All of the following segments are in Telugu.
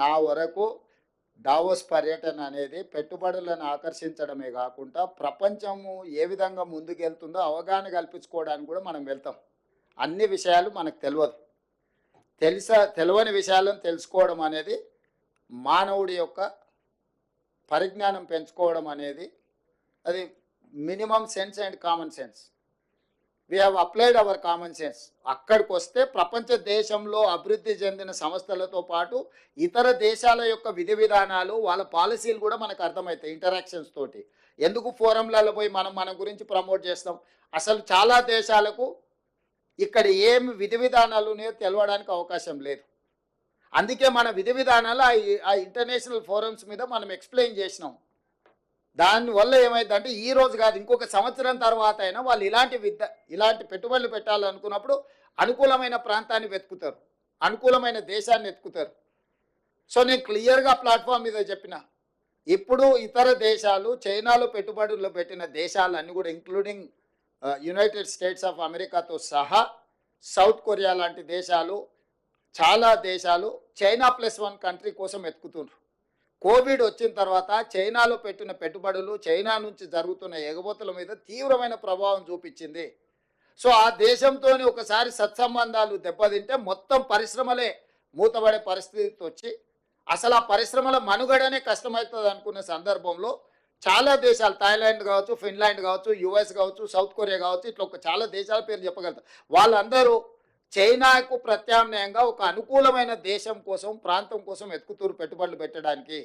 నా వరకు డావోస్ పర్యటన అనేది పెట్టుబడులను ఆకర్షించడమే కాకుండా ప్రపంచము ఏ విధంగా ముందుకెళ్తుందో అవగాహన కల్పించుకోవడానికి కూడా మనం వెళ్తాం. అన్ని విషయాలు మనకు తెలియదు తెలుసా తెలియని విషయాలను తెలుసుకోవడం అనేది మానవుడి యొక్క పరిజ్ఞానం పెంచుకోవడం అనేది అది minimum sense and common sense. We have applied our common sense అక్కడికి వస్తే ప్రపంచ దేశంలో అభివృద్ధి చెందిన సంస్థలతో పాటు ఇతర దేశాల యొక్క విధి విధానాలు వాళ్ళ పాలసీలు కూడా మనకు అర్థమవుతాయి ఇంటరాక్షన్స్ తోటి. ఎందుకు ఫోరంలలో పోయి మనం మన గురించి ప్రమోట్ చేస్తాం? అసలు చాలా దేశాలకు ఇక్కడ ఏమి విధి విధానాలు ఉన్నాయో తెలవడానికి అవకాశం లేదు. అందుకే మన విధి విధానాలు ఆ ఇంటర్నేషనల్ ఫోరమ్స్ మీద మనం ఎక్స్ప్లెయిన్ చేసినాం. దానివల్ల ఏమైందంటే ఈ రోజు కాదు ఇంకొక సంవత్సరం తర్వాత అయినా వాళ్ళు ఇలాంటి విద్య ఇలాంటి పెట్టుబడులు పెట్టాలనుకున్నప్పుడు అనుకూలమైన ప్రాంతాన్ని వెతుకుతారు. అనుకూలమైన దేశాన్ని వెతుకుతారు. సో నేను క్లియర్గా ప్లాట్ఫామ్ మీద చెప్పిన ఇప్పుడు ఇతర దేశాలు చైనాలో పెట్టుబడులు పెట్టిన దేశాలన్నీ కూడా ఇంక్లూడింగ్ యునైటెడ్ స్టేట్స్ ఆఫ్ అమెరికాతో సహా సౌత్ కొరియా లాంటి దేశాలు చాలా దేశాలు చైనా ప్లస్ వన్ కంట్రీ కోసం వెతుకుతున్నారు కోవిడ్ వచ్చిన తర్వాత చైనాలో పెట్టిన పెట్టుబడులు చైనా నుంచి జరుగుతున్న ఎగబోతుల మీద తీవ్రమైన ప్రభావం చూపించింది. సో ఆ దేశంతోనే ఒకసారి సత్సంబంధాలు దెబ్బతింటే మొత్తం పరిశ్రమలే మూతపడే పరిస్థితి వచ్చి అసలు ఆ పరిశ్రమల మనుగడనే కష్టమవుతుంది అనుకున్న సందర్భంలో చాలా దేశాలు థాయిలాండ్ కావచ్చు ఫిన్లాండ్ కావచ్చు యుఎస్ కావచ్చు సౌత్ కొరియా కావచ్చు ఇట్లా ఒక చాలా దేశాల పేరు చెప్పగలుగుతారు వాళ్ళందరూ చైనాకు ప్రత్యామ్నాయంగా ఒక అనుకూలమైన దేశం కోసం ప్రాంతం కోసం ఎత్తుకుతూరు పెట్టుబడులు పెట్టడానికి.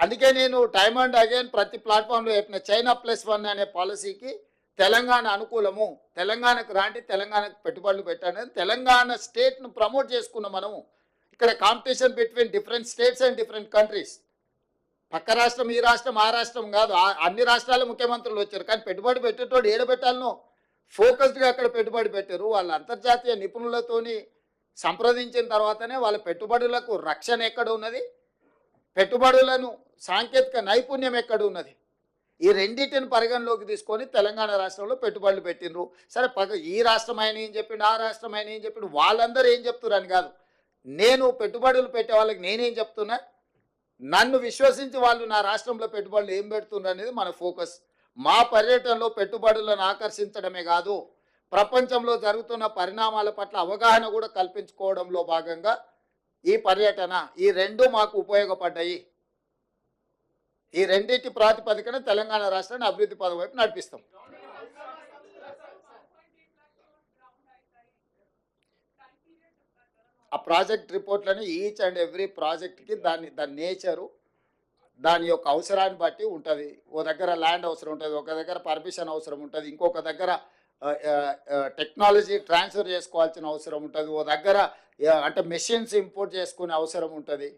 అందుకే నేను టైమ్ అండ్ అగైన్ ప్రతి ప్లాట్ఫామ్లో చెప్పిన చైనా ప్లస్ వన్ అనే పాలసీకి తెలంగాణ అనుకూలము. తెలంగాణకు రాండి తెలంగాణకు పెట్టుబడులు పెట్టండి తెలంగాణ స్టేట్ను ప్రమోట్ చేసుకున్నాం మనము. ఇక్కడ competition between different states and different countries. పక్క రాష్ట్రం ఈ రాష్ట్రం ఆ రాష్ట్రం కాదు. అన్ని రాష్ట్రాల ముఖ్యమంత్రులు వచ్చారు. కానీ పెట్టుబడి పెట్టేటోడు ఏడబెట్టాలనో ఫోకస్డ్గా అక్కడ పెట్టుబడి పెట్టారు. వాళ్ళ అంతర్జాతీయ నిపుణులతోని సంప్రదించిన తర్వాతనే వాళ్ళ పెట్టుబడులకు రక్షణ ఎక్కడ ఉన్నది? పెట్టుబడులను సాంకేతిక నైపుణ్యం ఎక్కడ ఉన్నది? ఈ రెండింటిని పరిగణలోకి తీసుకొని తెలంగాణ రాష్ట్రంలో పెట్టుబడులు పెట్టినరు సరే పగ ఈ రాష్ట్రం ఆయన ఏం చెప్పిండు? ఆ రాష్ట్రం ఆయన ఏం చెప్పిండు? వాళ్ళందరూ ఏం చెప్తున్నారు కాదు. నేను పెట్టుబడులు పెట్టే వాళ్ళకి నేనేం చెప్తున్నా? నన్ను విశ్వసించి వాళ్ళు నా రాష్ట్రంలో పెట్టుబడులు ఏం పెడుతున్నారు అనేది మన ఫోకస్. మా పర్యటనలో పెట్టుబడులను ఆకర్షించడమే కాదు ప్రపంచంలో జరుగుతున్న పరిణామాల పట్ల అవగాహన కూడా కల్పించుకోవడంలో భాగంగా ఈ పర్యటన ఈ రెండు మాకు ఉపయోగపడ్డాయి. ఈ రెండింటి ప్రాతిపదికన తెలంగాణ రాష్ట్రాన్ని అభివృద్ధి పదం వైపు నడిపిస్తాం. ఆ ప్రాజెక్ట్ రిపోర్ట్లని ఈచ్ అండ్ ఎవ్రీ ప్రాజెక్ట్కి దాని దాని నేచరు దాని యొక్క అవసరాన్ని బట్టి ఉంటుంది. ఓ దగ్గర ల్యాండ్ అవసరం ఉంటుంది ఒక దగ్గర పర్మిషన్ అవసరం ఉంటుంది ఇంకొక దగ్గర టెక్నాలజీ ట్రాన్స్ఫర్ చేసుకోవాల్సిన అవసరం ఉంటుంది ఓ దగ్గర అంటే మెషిన్స్ ఇంపోర్ట్ చేసుకునే అవసరం ఉంటుంది.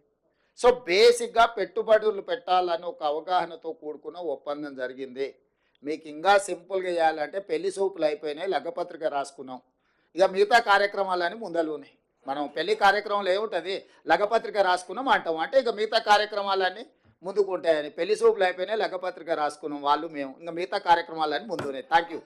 సో బేసిక్గా పెట్టుబడులు పెట్టాలని ఒక అవగాహనతో కూడుకున్న ఒప్పందం జరిగింది. మీకు ఇంకా సింపుల్గా చేయాలంటే పెళ్ళి సూపులు అయిపోయినాయి లగ్గపత్రిక రాసుకున్నాం. ఇక మిగతా కార్యక్రమాలని ముందలు ఉన్నాయి మనం పెళ్ళి కార్యక్రమంలో ఏముంటుంది? లగపత్రిక రాసుకున్నాం అంటాం. అంటే ఇక మిగతా కార్యక్రమాలన్నీ ముందుకు ఉంటాయని పెళ్ళి సూపులు అయిపోయినాయి లగపత్రిక రాసుకున్నాం వాళ్ళు మేము. ఇంకా మిగతా కార్యక్రమాలని ముందు ఉన్నాయి థ్యాంక్ యూ